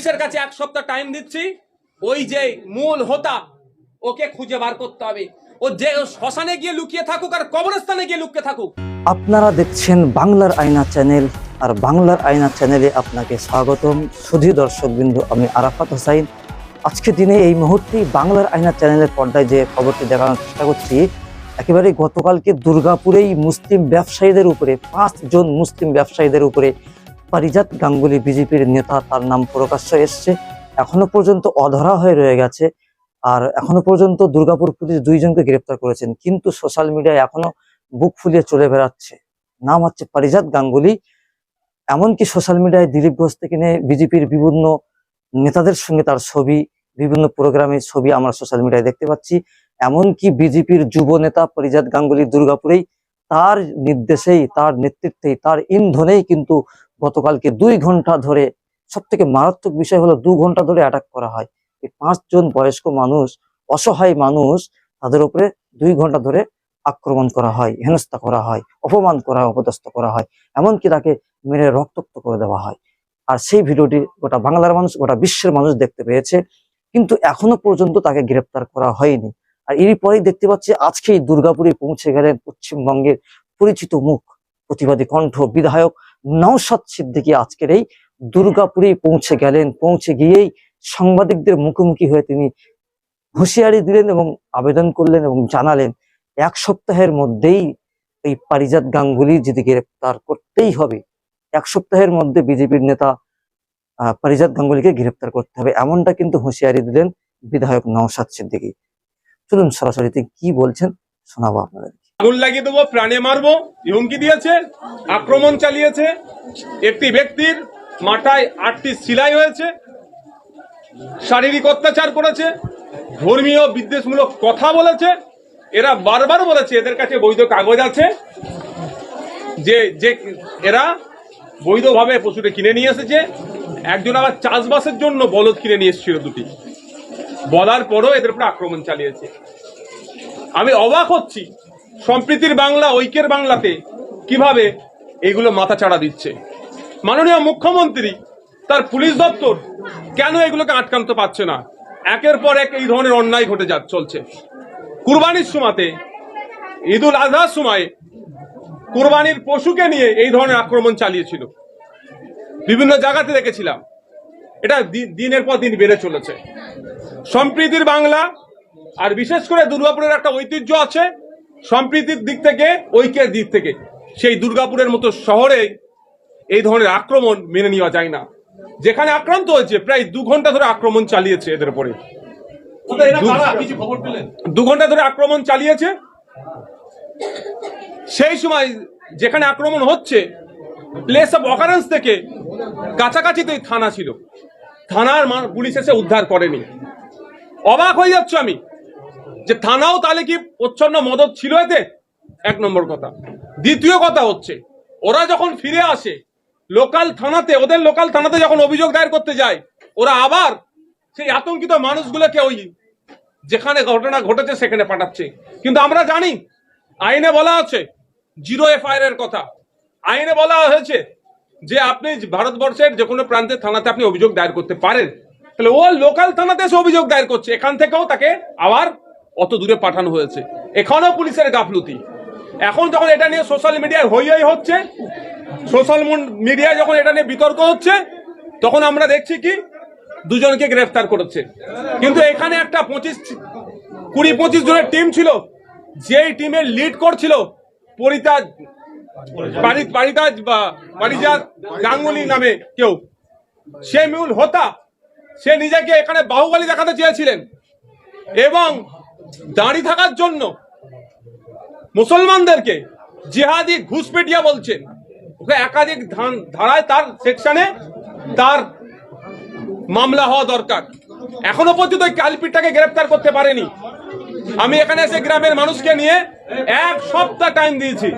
পুলিশের কাছে এক সপ্তাহ টাইম দিচ্ছি। ওই যে মূল হোতা, ওকে খুঁজে বার করতে হবে। ও যে শ্মশানে গিয়ে লুকিয়ে থাকুক আর কবরস্থানে গিয়ে লুকিয়ে থাকুক। আপনারা দেখছেন বাংলার আয়না চ্যানেল আর বাংলার আয়না চ্যানেলে আপনাকে স্বাগতম। সুধী দর্শকবৃন্দ আমি আরাফাত হোসাইন। আজকে দিনে এই মুহূর্তে বাংলার আয়না চ্যানেলের পর্দায় যে খবরটি দেখানোর চেষ্টা করছি একেবারে গতকালকে দুর্গাপুরেই মুসলিম ব্যবসায়ীদের উপরে, পাঁচজন মুসলিম ব্যবসায়ীদের উপরে পারিজাত গাঙ্গুলি বিজেপির নেতা, তার নাম প্রকাশ্য এসছে। এখনও পর্যন্ত অধরা হয়ে রয়ে গেছে। আর এখনও পর্যন্ত দুর্গাপুর পুলিশ দুইজনকে গ্রেপ্তার করেছেন। কিন্তু সোশ্যাল মিডিয়ায় এখনও বুক ফুলিয়ে চলে বেড়াচ্ছে। নাম হচ্ছে পারিজাত গাঙ্গুলি। এমনকি সোশ্যাল মিডিয়ায় দিলীপ ঘোষ থেকে নিয়ে বিজেপির বিভিন্ন নেতাদের সঙ্গে তার ছবি, বিভিন্ন প্রোগ্রামে ছবি আমরা সোশ্যাল মিডিয়ায় দেখতে পাচ্ছি। এমনকি বিজেপির যুব নেতা পরিজাত গাঙ্গুলি দুর্গাপুরেই তার নির্দেশেই, তার নেতৃত্বেই, তার ইন্ধনেই কিন্তু গতকালকে দুই ঘণ্টা ধরে সব থেকে মারাত্মক বিষয় হলো দু ঘণ্টা ধরে অ্যাটাক করা হয়। এই পাঁচজন বয়স্ক মানুষ, অসহায় মানুষ, তাদের উপরে দুই ঘণ্টা ধরে আক্রমণ করা হয়, হেনস্থা করা হয়, অপমান করা হয় অপদস্থ করা হয়, এমনকি তাকে মেরে রক্তাক্ত করে দেওয়া হয়। আর সেই ভিডিওটি গোটা বাংলার মানুষ, গোটা বিশ্বের মানুষ দেখতে পেয়েছে, কিন্তু এখনও পর্যন্ত তাকে গ্রেপ্তার করা হয়নি। আর এরই পরেই দেখতে পাচ্ছি আজকেই দুর্গাপুরে পৌঁছে গেলেন পশ্চিমবঙ্গের পরিচিত মুখ, প্রতিবাদী কণ্ঠ, বিধায়ক নওশাদ সিদ্দিকী আজকের এই দুর্গাপুরেই পৌঁছে গেলেন। পৌঁছে গিয়েই সাংবাদিকদের মুখোমুখি হয়ে তিনি হুঁশিয়ারি দিলেন এবং আবেদন করলেন এবং জানালেন, এক সপ্তাহের মধ্যেই এই পারিজাত গাঙ্গুলি যদি গ্রেপ্তার করতেই হবে, এক সপ্তাহের মধ্যে বিজেপির নেতা পারিজাত গাঙ্গুলিকে গ্রেপ্তার করতে হবে, এমনটা কিন্তু হুঁশিয়ারি দিলেন বিধায়ক নওশাদ সিদ্দিকী। চলুন সরাসরি কি বলছেন শোনাবো আপনাদের। আগুন লাগিয়ে দেবো, প্রাণে মারবো, হুমকি দিয়েছে, আক্রমণ চালিয়েছে। একটি ব্যক্তির মাথায় আটটি সিলাই হয়েছে, শারীরিক অত্যাচার করেছে, ধর্মীয় বিদ্বেষমূলক কথা বলেছে, এরা বারবার বলেছে, এদের কাছে বৈধ কাগজ আছে, যে যে এরা বৈধভাবে পশুটা কিনে নিয়ে এসেছে, একজন আবার চাষবাসের জন্য বলদ কিনে নিয়ে এসেছিল দুটি। বলার পরও এদের উপরে আক্রমণ চালিয়েছে। আমি অবাক হচ্ছি সম্প্রীতির বাংলা, ঐক্যের বাংলাতে কীভাবে এগুলো মাথা চাড়া দিচ্ছে? মাননীয় মুখ্যমন্ত্রী, তার পুলিশ দপ্তর কেন এগুলোকে আটকাতে পারছে না? একের পর এক এই ধরনের অন্যায় ঘটে যা, চলছে। কুরবানির সময়তে ঈদুল আজহার সময় কুরবানির পশুকে নিয়ে এই ধরনের আক্রমণ চালিয়েছিল। বিভিন্ন জায়গাতে দেখেছিলাম। এটা দিনের পর দিন বেড়ে চলেছে। সম্প্রীতির বাংলা, আর বিশেষ করে দুর্গাপুরের একটা ঐতিহ্য আছে সম্প্রীতির দিক থেকে ঐক্যের দিক থেকে সেই দুর্গাপুরের মতো শহরে এই ধরনের আক্রমণ মেনে নেওয়া যায় না। যেখানে আক্রান্ত হয়েছে প্রায় দু ঘণ্টা ধরে আক্রমণ চালিয়েছে এদের উপরে। দু- ঘণ্টা ধরে আক্রমণ চালিয়েছে। সেই সময় যেখানে আক্রমণ হচ্ছে প্লেস অফ অকারেন্স থেকে কাছাকাছিতেই থানা ছিল। থানার পুলিশ এসে উদ্ধার করেনি। অবাক হয়ে যাচ্ছ আমি। যে থানাও তাহলে কি প্রচ্ছন্ন মদত ছিল এতে? এক নম্বর কথা। দ্বিতীয় কথা হচ্ছে, ওরা যখন ফিরে আসে, লোকাল থানাতে, ওদের লোকাল থানাতে যখন অভিযোগ দায়ের করতে যায়, ওরা আবার সেই আতঙ্কিত মানুষগুলোকে ওই যেখানে ঘটনা ঘটেছে সেখানে পাঠাচ্ছে। কিন্তু আমরা জানি, আইনে বলা আছে, জিরো এফআইআর এর কথা। আইনে বলা হয়েছে যে আপনি ভারতবর্ষের যে কোনো প্রান্তের থানাতে আপনি অভিযোগ দায়ের করতে পারেন। তাহলে ও লোকাল থানাতে এসে অভিযোগ দায়ের করছে, এখান থেকেও তাকে আবার অত দূরে পাঠানো হয়েছে। এখানেও পুলিশের গাফলুতি। এখন যখন এটা নিয়ে সোশ্যাল মিডিয়ায় হই হই হচ্ছে সোশ্যাল মিডিয়ায় যখন এটা নিয়ে বিতর্ক হচ্ছে, তখন আমরা দেখছি কি, দুজনকে গ্রেফতার করেছে। কিন্তু এখানে একটা পঁচিশ, কুড়ি, পঁচিশ জনের টিম ছিল। যেই টিমের লিড করছিল পরিতাজ পারি- পারিতাজ বা পারিজাত গাঙ্গুলি নামে কেউ। সে মিউল হোতা। সে নিজেকে এখানে বাহুবলী দেখাতে চেয়েছিলেন। এবং দাঁড়িয়ে থাকার জন্য মুসলমানদেরকে জিহাদি ঘুষপেটিয়া বলছেন ওকে একাধিক ধারায় তার সেকশনে তার মামলা হওয়া দরকার। এখনও পর্যন্ত ওই কালপিটটাকে গ্রেফতার করতে পারেনি। আমি এখানে এসে গ্রামের মানুষকে নিয়ে এক সপ্তাহ টাইম দিয়েছি।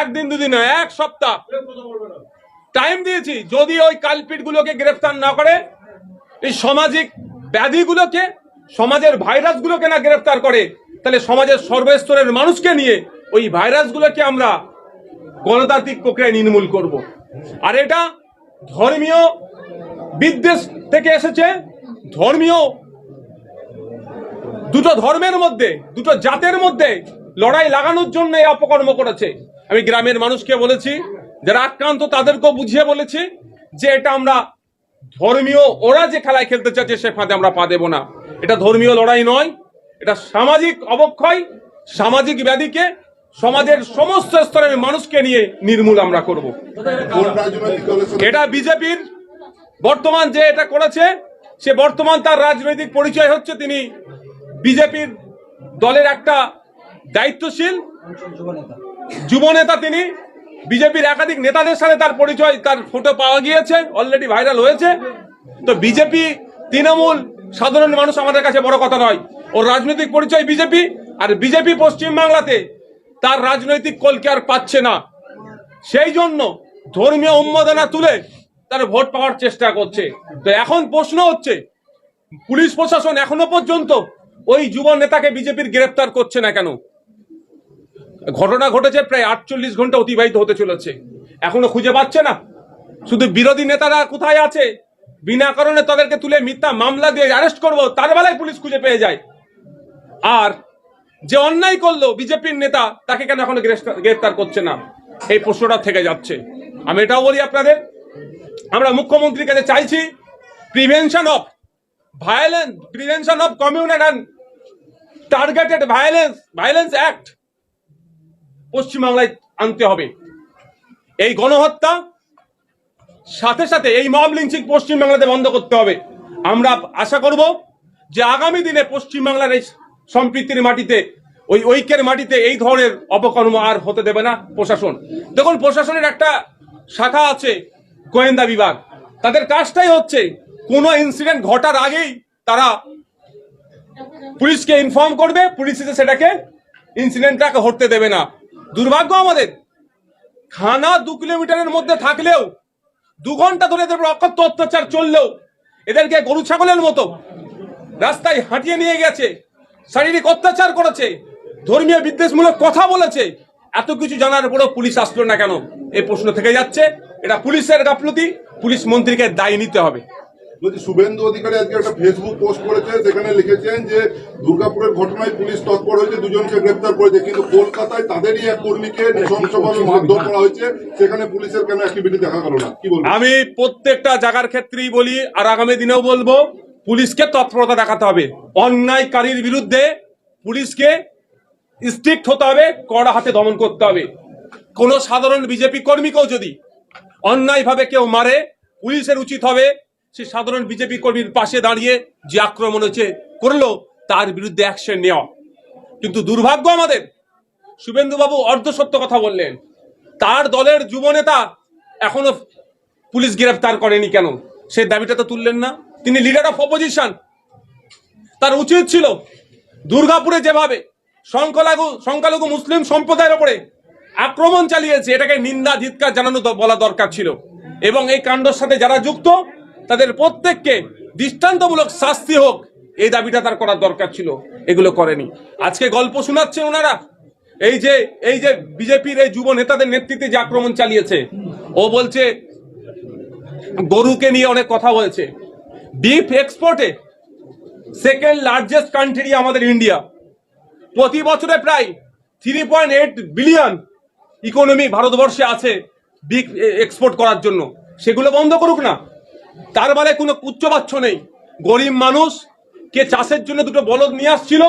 একদিন, দুদিন এক সপ্তাহ। টাইম দিয়েছি। যদি ওই কালপিট গুলোকে গ্রেফতার না করে, এই সামাজিক ব্যাধিগুলোকে সমাজের ভাইরাসগুলোকে না গ্রেফতার করে, তাহলে সমাজের সর্বস্তরের মানুষকে নিয়ে ওই ভাইরাসগুলোকে আমরা গণতান্ত্রিক প্রক্রিয়ায় নির্মূল করব। আর এটা ধর্মীয় বিদ্বেষ থেকে এসেছে। ধর্মীয় দুটো ধর্মের মধ্যে, দুটো জাতের মধ্যে লড়াই লাগানোর জন্য এই অপকর্ম করেছে। আমি গ্রামের মানুষকে বলেছি, যারা আক্রান্ত তাদেরকেও বুঝিয়ে বলেছি যে এটা আমরা ধর্মীয় ওরা যে খেলায় খেলতে চাচ্ছে সে ফাঁদে আমরা পা দেবো না। এটা ধর্মীয় লড়াই নয় এটা সামাজিক অবক্ষয় সামাজিক ব্যাধিকে সমাজের সমস্ত স্তরের মানুষকে নিয়ে নির্মূল আমরা করব। এটা বিজেপির বর্তমান যে এটা করেছে সে বর্তমান তার রাজনৈতিক পরিচয় হচ্ছে তিনি বিজেপির দলের একটা দায়িত্বশীল যুব নেতা তিনি। বিজেপির একাধিক নেতাদের সাথে তার পরিচয়, তার ফটো পাওয়া গিয়েছে অলরেডি ভাইরাল হয়েছে। তো বিজেপি, তৃণমূল, সাধারণ মানুষ আমাদের কাছে বড় কথা নয়। ওর রাজনৈতিক পরিচয় বিজেপি, আর বিজেপি পশ্চিম বাংলাতে তার রাজনৈতিক কলকে আর পাচ্ছে না। সেই জন্য ধর্মীয় উন্মাদনা তুলে তার ভোট পাওয়ার চেষ্টা করছে। তো এখন প্রশ্ন হচ্ছে, পুলিশ প্রশাসন এখনও পর্যন্ত ওই যুব নেতাকে বিজেপির গ্রেপ্তার করছে না কেন? ঘটনা ঘটেছে প্রায় আটচল্লিশ ঘণ্টা অতিবাহিত হতে চলেছে। এখনও খুঁজে পাচ্ছে না। শুধু বিরোধী নেতারা কোথায় আছে? বিনা কারণে তাদেরকে তুলে মিথ্যা মামলা দিয়ে অ্যারেস্ট করব, তার বেলায় পুলিশ খুঁজে পেয়ে যায়। আর যে অন্যায় করল বিজেপির নেতা, তাকে কেন এখনও গ্রেফতার- করছে না? এই প্রশ্নটা থেকে যাচ্ছে। আমি এটাও বলি আপনাদের, আমরা মুখ্যমন্ত্রীর কাছে চাইছি prevention of violence prevention of communal targeted violence violence act পশ্চিমবাংলায় আনতে হবে। এই গণহত্যা, সাথে সাথে এই মব লিঞ্চিং পশ্চিমবাংলাতে বন্ধ করতে হবে। আমরা আশা করব যে আগামী দিনে পশ্চিমবাংলার এই সম্প্রীতির মাটিতে, ওই ঐক্যের মাটিতে এই ধরনের অপকর্ম আর হতে দেবে না প্রশাসন। দেখুন, প্রশাসনের একটা শাখা আছে, গোয়েন্দা বিভাগ। তাদের কাজটাই হচ্ছে, কোনো ইনসিডেন্ট ঘটার আগেই তারা পুলিশকে ইনফর্ম করবে, পুলিশ সেটাকে ইনসিডেন্টটাকে হতে দেবে না। দুর্ভাগ্য আমাদের। থানা দু কিলোমিটারের মধ্যে থাকলেও, দু ঘণ্টা ধরে এদের অকথ্য অত্যাচার চললেও, এদেরকে গরু ছাগলের মতো রাস্তায় হাঁটিয়ে নিয়ে গেছে, শারীরিক অত্যাচার করেছে, ধর্মীয় বিদ্বেষমূলক কথা বলেছে, এত কিছু জানার পরেও পুলিশ আসলো না কেন? এই প্রশ্ন থেকে যাচ্ছে, এটা পুলিশের গাফলতি পুলিশ মন্ত্রীকে দায়ী নিতে হবে। বলছি শুভেন্দু অধিকারী আজকে একটা ফেসবুক পোস্ট করেছে সেখানে লিখেছেন যে, দুর্গাপুরের ঘটনায় পুলিশ তৎপর হয়েছে, দুজনকে গ্রেপ্তার করেছে। কিন্তু কলকাতায় তাদেরই এক কর্মীকে নৃশংসভাবে মারধর করা হয়েছে। সেখানে পুলিশের কেন অ্যাক্টিভিটি দেখা গেল না? কি বলব আমি প্রত্যেকটা জায়গার ক্ষেত্রেই বলি, আর আগামী দিনেও বলব, পুলিশকে তৎপরতা দেখাতে হবে। অন্যায়কারীর বিরুদ্ধে পুলিশকে স্ট্রিক্ট হতে হবে, কড়া হাতে দমন করতে হবে। কোনো সাধারণ বিজেপি কর্মীকেও যদি অন্যায়ভাবে কেউ মারে, পুলিশের উচিত হবে সে সাধারণ বিজেপি কর্মীর পাশে দাঁড়িয়ে যে আক্রমণ হচ্ছে করল, তার বিরুদ্ধে অ্যাকশন নেওয়া। কিন্তু দুর্ভাগ্য আমাদের, শুভেন্দুবাবু অর্ধ সত্য কথা বললেন। তার দলের যুবনেতা এখনও পুলিশ গ্রেফতার করেনি কেন? সে দাবিটা তো তুললেন না। তিনি লিডার অফ অপোজিশন তার উচিত ছিল দুর্গাপুরে যেভাবে সংখ্যালঘু সংখ্যালঘু মুসলিম সম্প্রদায়ের ওপরে আক্রমণ চালিয়েছে, এটাকে নিন্দা, ধিৎকার জানানো বলা দরকার ছিল। এবং এই কাণ্ডর সাথে যারা যুক্ত তাদের প্রত্যেককে দৃষ্টান্তমূলক শাস্তি হোক, এই দাবিটা তার করার দরকার ছিল। এগুলো করেনি। আজকে গল্প শোনাচ্ছে ওনারা। এই যে এই যে বিজেপির এই যুব নেতাদের নেতৃত্বে যে আক্রমণ চালিয়েছে, ও বলছে, গরুকে নিয়ে অনেক কথা বলেছে। বিফ এক্সপোর্টে সেকেন্ড লার্জেস্ট কান্ট্রি আমাদের ইন্ডিয়া। প্রতি বছরে প্রায় three point eight billion economy ভারতবর্ষে আছে বিগ এক্সপোর্ট করার জন্য। সেগুলো বন্ধ করুক না। তার মানে কোনো উচ্চবাচ্য নেই। গরিব মানুষ কে চাষের জন্য দুটো বলদ নিয়ে আসছিল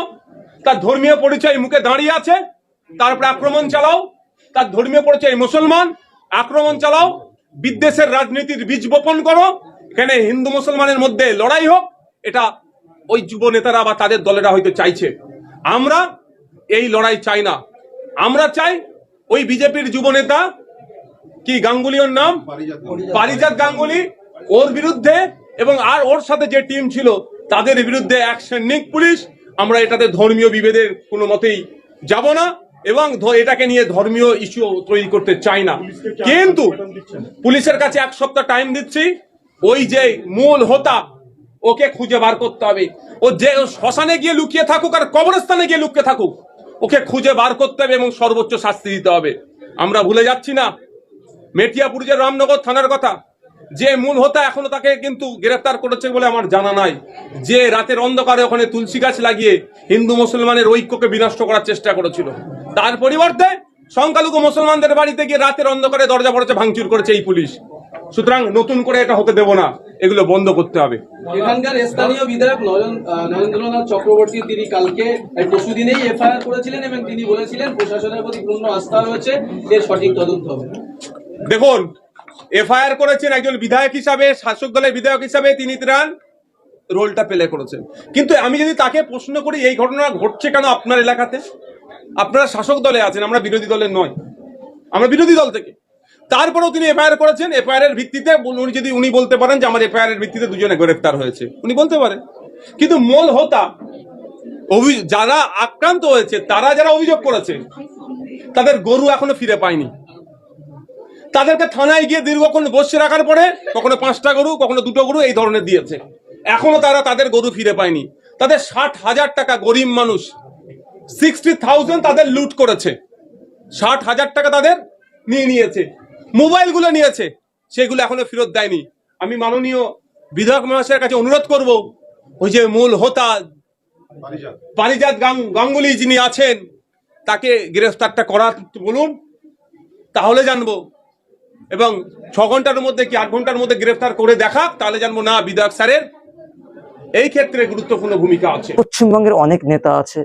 তার ধর্মীয় পরিচয় মুখে দাঁড়িয়ে আছে তারপরে আক্রমণ চালাও তার ধর্মীয় পরিচয় মুসলমান আক্রমণ চালাও বিদ্বেষের রাজনীতির বীজ বপন করো এখানে হিন্দু মুসলমানের মধ্যে লড়াই হোক এটা ওই যুব নেতারা বা তাদের দলেরা হয়তো চাইছে। আমরা এই লড়াই চাই না। আমরা চাই ওই বিজেপির যুব নেতা কি গাঙ্গুলিওর নাম? পারিজাত গাঙ্গুলি ওর বিরুদ্ধে এবং আর ওর সাথে যে টিম ছিল তাদের বিরুদ্ধে অ্যাকশন নিক পুলিশ। আমরা এটাতে ধর্মীয় বিভেদের কোনো মতেই যাব না এবং এটাকে নিয়ে ধর্মীয় ইস্যু তৈরি করতে চাই না। কিন্তু পুলিশের কাছে এক সপ্তাহ টাইম দিচ্ছি। ওই যে মূল হোতা ওকে খুঁজে বার করতে হবে। ও যে শ্মশানে গিয়ে লুকিয়ে থাকুক আর কবরস্থানে গিয়ে লুকিয়ে থাকুক ওকে খুঁজে বার করতে হবে এবং সর্বোচ্চ শাস্তি দিতে হবে। আমরা ভুলে যাচ্ছি না। মেটিয়াপুর যে রামনগর থানার কথা যে মূল হোতা এখনও তাকে কিন্তু গ্রেফতার করেছে বলে আমার জানা নাই। যে রাতের অন্ধকারে ওখানে তুলসী গাছ লাগিয়ে হিন্দু মুসলমানের ঐক্যকে বিনষ্ট করার চেষ্টা করেছিল। তার পরিবর্তে সংখ্যালঘু মুসলমানদের বাড়িতে গিয়ে রাতের অন্ধকারে দরজা পড়েছে ভাঙচুর করেছে এই পুলিশ। সুতরাং নতুন করে এটা হতে দেব না এগুলো বন্ধ করতে হবে। এখানকার স্থানীয় বিধায়ক নরেন্দ্রনাথ চক্রবর্তী তিনি কালকে পরশুদিনেই এফআইআর করেছিলেন এবং তিনি বলেছিলেন প্রশাসনের প্রতি পূর্ণ আস্থা রয়েছে যে সঠিক তদন্ত হবে। দেখুন এফআইআর করেছেন একজন বিধায়ক হিসাবে, শাসক দলের বিধায়ক হিসাবে তিনি তার রোলটা প্লে করেছেন। কিন্তু আমি যদি তাকে প্রশ্ন করি, এই ঘটনা ঘটছে কেন আপনার এলাকাতে? আপনারা শাসক দলে আছেন, আমরা বিরোধী দলের নয়। আমরা বিরোধী দল থেকে। তারপরেও তিনি এফআইআর করেছেন এফআইআর এর ভিত্তিতে উনি যদি, উনি বলতে পারেন যে আমার এফআইআর এর ভিত্তিতে দুজনে গ্রেফতার হয়েছে। উনি বলতে পারেন। কিন্তু মূল হোতা যারা আক্রান্ত হয়েছে, তারা যারা অভিযোগ করেছে, তাদের গরু এখনও ফিরে পায়নি। তাদেরকে থানায় গিয়ে দীর্ঘক্ষণ বসে রাখার পরে কখনো পাঁচটা গরু কখনো দুটো গরু এই ধরনের দিয়েছে। এখনও তারা তাদের গরু ফিরে পায়নি। তাদের ষাট হাজার টাকা গরিব মানুষ সিক্সটি থাউজেন্ড তাদের লুট করেছে। ষাট হাজার টাকা তাদের নিয়ে নিয়েছে। মোবাইলগুলো নিয়েছে। সেগুলো এখনও ফেরত দেয়নি। আমি মাননীয় বিধায়ক মহাশয়ের কাছে অনুরোধ করব ওই যে মূল হোতা পারিজাত। গাঙ্গুলি যিনি আছেন তাকে গ্রেফতারটা করা বলুন তাহলে জানব এবং ছ ঘণ্টার মধ্যে কি আট ঘণ্টার মধ্যে গ্রেফতার করে দেখা তাহলে জানব না বিধায়ক স্যারের এই ক্ষেত্রে গুরুত্বপূর্ণ ভূমিকা আছে। পশ্চিমবঙ্গের অনেক নেতা আছে,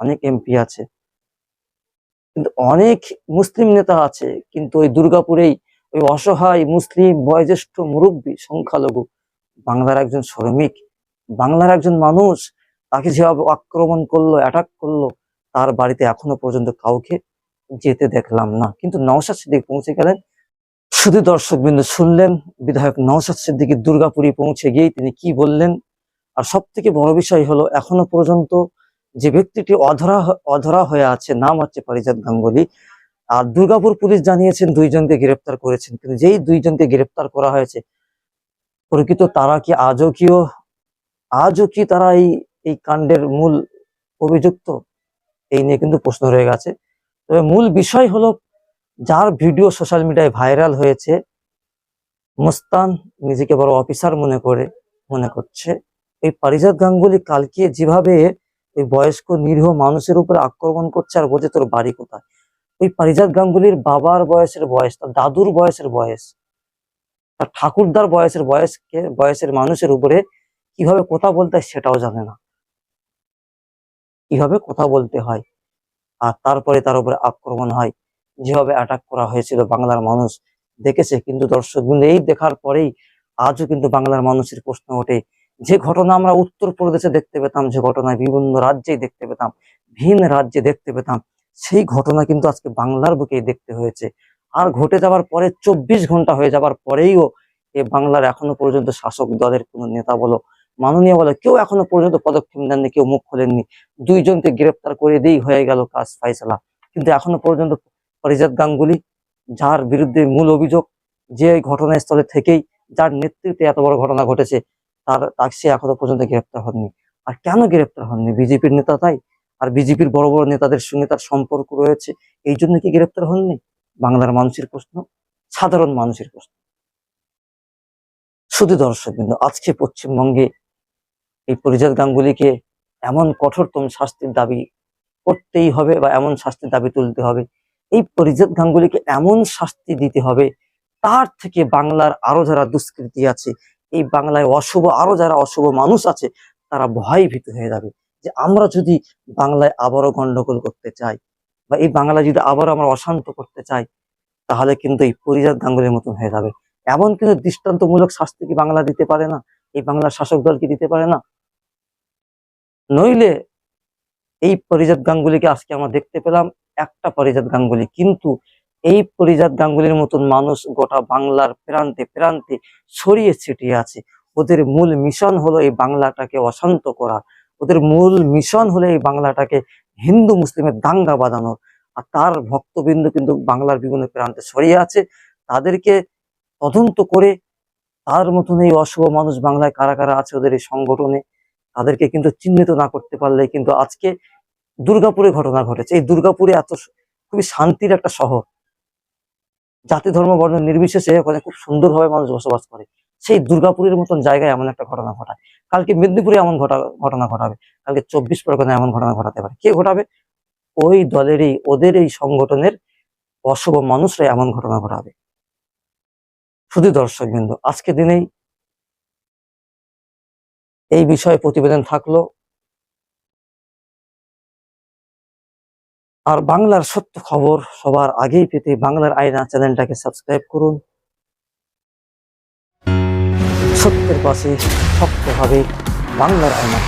অনেক এমপি আছে, কিন্তু অনেক মুসলিম নেতা আছে, কিন্তু ওই দুর্গাপুরেই ওই অসহায় মুসলিম বয়োজ্যেষ্ঠ মুরব্বী সংখ্যালঘু, বাংলার একজন শ্রমিক, বাংলার একজন মানুষ, তাকে যেভাবে আক্রমণ করল অ্যাটাক করল, তার বাড়িতে এখনও পর্যন্ত কাউকে যেতে দেখলাম না। কিন্তু নওশাদ সিদ্দিক পৌঁছে গেলেন শুধু দর্শকবৃন্দ শুনলেন, বিধায়ক নওশাদ সিদ্দিকী দুর্গাপুরে পৌঁছে গিয়েই তিনি কি বললেন? আর সব থেকে বড় বিষয় হলো, এখনও পর্যন্ত যে ব্যক্তিটি অধরা অধরা হয়ে আছে, নাম হচ্ছে পারিজাত গাঙ্গুলি, আর দুর্গাপুর পুলিশ জানিয়েছেন দুইজনকে গ্রেপ্তার করেছেন। কিন্তু যেই দুইজনকে গ্রেপ্তার করা হয়েছে, প্রকৃত তারা কি আজও কিও আজও কি তারা এই এই কাণ্ডের মূল অভিযুক্ত? এই নিয়ে কিন্তু প্রশ্ন রয়ে গেছে। তবে মূল বিষয় হলো যার ভিডিও সোশ্যাল মিডিয়ায় ভাইরাল হয়েছে, মুস্তান নিজেকে বড় অফিসার মনে করে, মনে করছে। এই পারিজাত গাঙ্গুলি কালকে যেভাবে ওই বয়স্ক নিরীহ মানুষের উপরে আক্রমণ করছে আর বলছে, তোর বাড়ি কোথায়? ওই পারিজাত গাঙ্গুলির বাবার বয়সের বয়স, তার দাদুর বয়সের বয়স, তার ঠাকুরদার বয়সের বয়সকে, বয়সের মানুষের উপরে কীভাবে কথা বলতে হয় সেটাও জানে না। কীভাবে কথা বলতে হয়? আর তারপরে তার উপরে আক্রমণ হয়। যেভাবে অ্যাটাক করা হয়েছিল বাংলার মানুষ দেখেছে, কিন্তু দর্শক এই দেখার পরেই আজও কিন্তু বাংলার মানুষের প্রশ্ন ওঠে, যে ঘটনা আমরা উত্তরপ্রদেশে দেখতে পেতাম, যে ঘটনা বিভিন্ন রাজ্যেই দেখতে পেতাম, ভিন রাজ্যে দেখতে পেতাম, সেই ঘটনা কিন্তু আজকে বাংলার বুকেই দেখতে হয়েছে। আর ঘটে যাওয়ার পরে চব্বিশ ঘণ্টা হয়ে যাওয়ার পরেইও এ বাংলার এখনও পর্যন্ত শাসক দলের কোনো নেতা বলো, মাননীয় বলো, কেউ এখনও পর্যন্ত পদক্ষেপ নেননি, কেউ মুখ খোলেননি। দুইজনকে গ্রেপ্তার করে দিয়েই হয়ে গেল কাজ ফাইসলা। কিন্তু এখনও পর্যন্ত পরিজাত গাঙ্গুলি, যার বিরুদ্ধে মূল অভিযোগ যে ঘটনাস্থলে থেকেই যার নেতৃত্বে এত বড় ঘটনা ঘটেছে, তার সে এখনও পর্যন্ত গ্রেপ্তার হননি। আর কেন গ্রেপ্তার হননি? বিজেপির নেতা তাই? আর বিজেপির বড় বড় নেতাদের সঙ্গে তার সম্পর্ক রয়েছে, এই জন্য কি গ্রেপ্তার হননি? বাংলার মানুষের প্রশ্ন, সাধারণ মানুষের প্রশ্ন। শুধু দর্শক কিন্তু আজকে পশ্চিমবঙ্গে এই পরিজাত গাঙ্গুলিকে এমন কঠোরতম শাস্তির দাবি করতেই হবে বা এমন শাস্তির দাবি তুলতে হবে এই পরিজাত গাঙ্গুলিকে এমন শাস্তি দিতে হবে, তার থেকে বাংলার আরও যারা দুষ্কৃতি আছে, এই বাংলায় অশুভ, আরও যারা অশুভ মানুষ আছে, তারা ভয় ভীত হয়ে যাবে যে আমরা যদি বাংলায় আবারও গন্ডগোল করতে চাই বা এই বাংলা যদি আবারও আমরা অশান্ত করতে চাই, তাহলে কিন্তু এই পরিজাত গাঙ্গুলির মতন হয়ে যাবে। এমন কিন্তু দৃষ্টান্তমূলক শাস্তি কি বাংলা দিতে পারে না? এই বাংলার শাসক দল কি দিতে পারে না? নইলে এই পরিজাত গাঙ্গুলিকে আজকে আমরা দেখতে পেলাম। একটা পরিজাত গাঙ্গুলি। কিন্তু এই পরিজাত গাঙ্গুলির মতন মানুষ গোটা বাংলার প্রান্তে প্রান্তে ছড়িয়ে ছিটিয়ে আছে। ওদের মূল মিশন হলো এই বাংলাটাকে অশান্ত করা। ওদের মূল মিশন হলো এই বাংলাটাকে হিন্দু মুসলিমের দাঙ্গা বাঁধানোর আর তার ভক্তবৃন্দ কিন্তু বাংলার বিভিন্ন প্রান্তে ছড়িয়ে আছে। তাদেরকে তদন্ত করে তার মতন এই অশুভ মানুষ বাংলায় কারা কারা আছে ওদের এই সংগঠনে, তাদেরকে কিন্তু চিহ্নিত না করতে পারলে কিন্তু আজকে দুর্গাপুরে ঘটনা ঘটেছে। এই দুর্গাপুরে এত খুবই শান্তির একটা শহর। জাতি, ধর্ম, বর্ণ নির্বিশেষে ওখানে খুব সুন্দরভাবে মানুষ বসবাস করে। সেই দুর্গাপুরের মতন জায়গায় এমন একটা ঘটনা ঘটায়। কালকে মেদিনীপুরে এমন ঘটা ঘটনা ঘটাবে। কালকে চব্বিশ পরগনায় এমন ঘটনা ঘটাতে পারে। কে ঘটাবে? ওই দলেরই, ওদের এই সংগঠনের অশুভ মানুষরা এমন ঘটনা ঘটাবে। শুধু দর্শক বিন্দু আজকে দিনেই এই বিষয়ে প্রতিবেদন থাকল। আর বাংলার সত্য খবর সবার আগেই পেতে বাংলার আয়না চ্যানেলটাকে সাবস্ক্রাইব করুন। সত্যের পাশে শক্তভাবে বাংলার আয়না